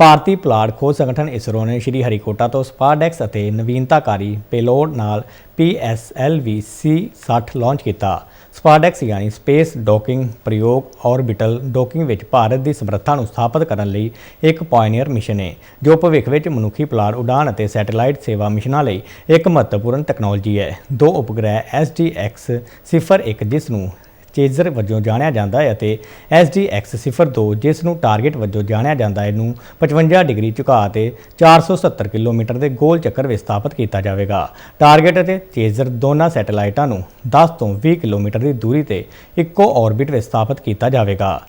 ਭਾਰਤੀ plot ਖੋਜ ਸੰਗਠਨ ਇਸਰੋ ਨੇ ਸ਼੍ਰੀ ਹਰੀਕੋਟਾ ਤੋਂ ਸਪਾਰਡੈਕਸ ਅਤੇ ਨਵੀਨਤਾਕਾਰੀ ਪੇਲੋਡ ਨਾਲ PSLV C60 ਲਾਂਚ ਕੀਤਾ। ਸਪਾਰਡੈਕਸ ਯਾਨੀ ਸਪੇਸ ਡੋਕਿੰਗ ਪ੍ਰਯੋਗ ਆਰਬਿਟਲ ਡੋਕਿੰਗ ਵਿੱਚ ਭਾਰਤ ਦੀ ਸਮਰੱਥਾ ਨੂੰ ਸਥਾਪਿਤ ਕਰਨ ਲਈ ਇੱਕ ਪਾਇਨੀਅਰ ਮਿਸ਼ਨ ਹੈ ਜੋ ਭਵਿੱਖ ਵਿੱਚ ਮਨੁੱਖੀ ਪਲਾਟ ਉਡਾਣ ਅਤੇ ਸੈਟੇਲਾਈਟ ਸੇਵਾ ਮਿਸ਼ਨਾਂ ਲਈ ਇੱਕ ਮਹੱਤਵਪੂਰਨ ਟੈਕਨੋਲੋਜੀ ਹੈ ਦੋ ਉਪਗ੍ਰਹਿ SDX 01 ਜਿਸ ਨੂੰ ਚੇਜ਼ਰ ਵਜੋਂ ਜਾਣਿਆ ਜਾਂਦਾ ਹੈ ਅਤੇ SDX 02 ਜਿਸ ਨੂੰ ਟਾਰਗੇਟ ਵਜੋਂ ਜਾਣਿਆ ਜਾਂਦਾ ਹੈ ਨੂੰ 55 ਡਿਗਰੀ ਝੁਕਾਅ ਤੇ 470 ਕਿਲੋਮੀਟਰ ਦੇ ਗੋਲ ਚੱਕਰ ਵਿੱਚ ਸਥਾਪਿਤ ਕੀਤਾ ਜਾਵੇਗਾ। ਟਾਰਗੇਟ ਅਤੇ ਚੇਜ਼ਰ ਦੋਨਾਂ ਸੈਟੇਲਾਈਟਾਂ ਨੂੰ 10 ਤੋਂ 20 ਕਿਲੋਮੀਟਰ ਦੀ ਦੂਰੀ ਤੇ ਇੱਕੋ ਆਰਬਿਟ ਵਿੱਚ ਸਥਾਪਿਤ ਕੀਤਾ ਜਾਵੇਗਾ।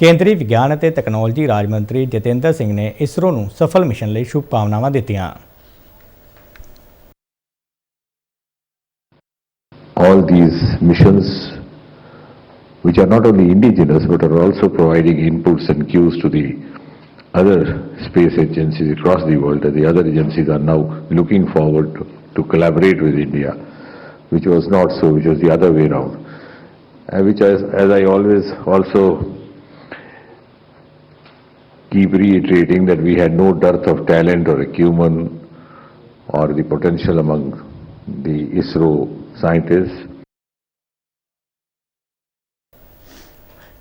ਕੇਂਦਰੀ ਵਿਗਿਆਨ ਅਤੇ ਤਕਨਾਲੋਜੀ ਰਾਜ ਮੰਤਰੀ ਜਤਿੰਦਰ ਸਿੰਘ ਨੇ ਇਸਰੋ ਨੂੰ ਸਫਲ ਮਿਸ਼ਨ ਲਈ ਸ਼ੁਭਕਾਮਨਾਵਾਂ ਦਿੱਤੀਆਂ। All these missions, which are not only indigenous but are also providing inputs and cues to the other space agencies across the world, and the other agencies are now looking forward to, to collaborate with India, which was not so, which was the other way around. And which, as, as I always also keep reiterating, that we had no dearth of talent or acumen or the potential among the ISRO scientists.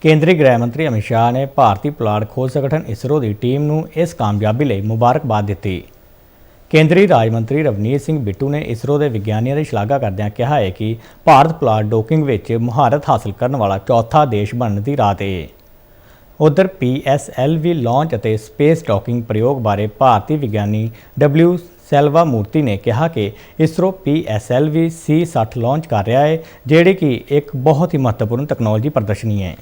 ਕੇਂਦਰੀ ਗ੍ਰਹਿ ਮੰਤਰੀ ਅਮਿਤ ਸ਼ਾਹ ਨੇ ਭਾਰਤੀ ਪੁਲਾੜ ਖੋਜ ਸੰਗਠਨ ਇਸਰੋ ਦੀ team ਨੂੰ ਇਸ ਕਾਮਯਾਬੀ ਲਈ ਮੁਬਾਰਕਬਾਦ ਦਿੱਤੀ। ਕੇਂਦਰੀ ਰਾਜ ਮੰਤਰੀ ਰਵਨੀਤ ਸਿੰਘ ਬਿੱਟੂ ਨੇ ਇਸਰੋ ਦੇ ਵਿਗਿਆਨੀਆਂ ਦੀ ਸ਼ਲਾਘਾ ਕਰਦਿਆਂ ਕਿਹਾ ਹੈ ਕਿ ਭਾਰਤ ਪੁਲਾੜ ਡੋਕਿੰਗ ਵਿੱਚ ਮੁਹਾਰਤ ਹਾਸਲ ਕਰਨ ਵਾਲਾ ਚੌਥਾ ਦੇਸ਼ ਬਣਨ ਦੀ ਰਾਹ ਤੇ ਹੈ। ਉਧਰ PSLV ਲਾਂਚ ਅਤੇ ਸਪੇਸ ਡੌਕਿੰਗ ਪ੍ਰਯੋਗ ਬਾਰੇ ਭਾਰਤੀ ਵਿਗਿਆਨੀ W ਸੈਲਵਾ ਮੂਰਤੀ ਨੇ ਕਿਹਾ ਕਿ ਇਸਰੋ PSLV C60 ਲਾਂਚ ਕਰ ਰਿਹਾ ਹੈ, ਜਿਹੜੀ ਕਿ ਇੱਕ ਬਹੁਤ ਹੀ ਮਹੱਤਵਪੂਰਨ ਤਕਨਾਲੋਜੀ ਪ੍ਰਦਰਸ਼ਨੀ ਹੈ।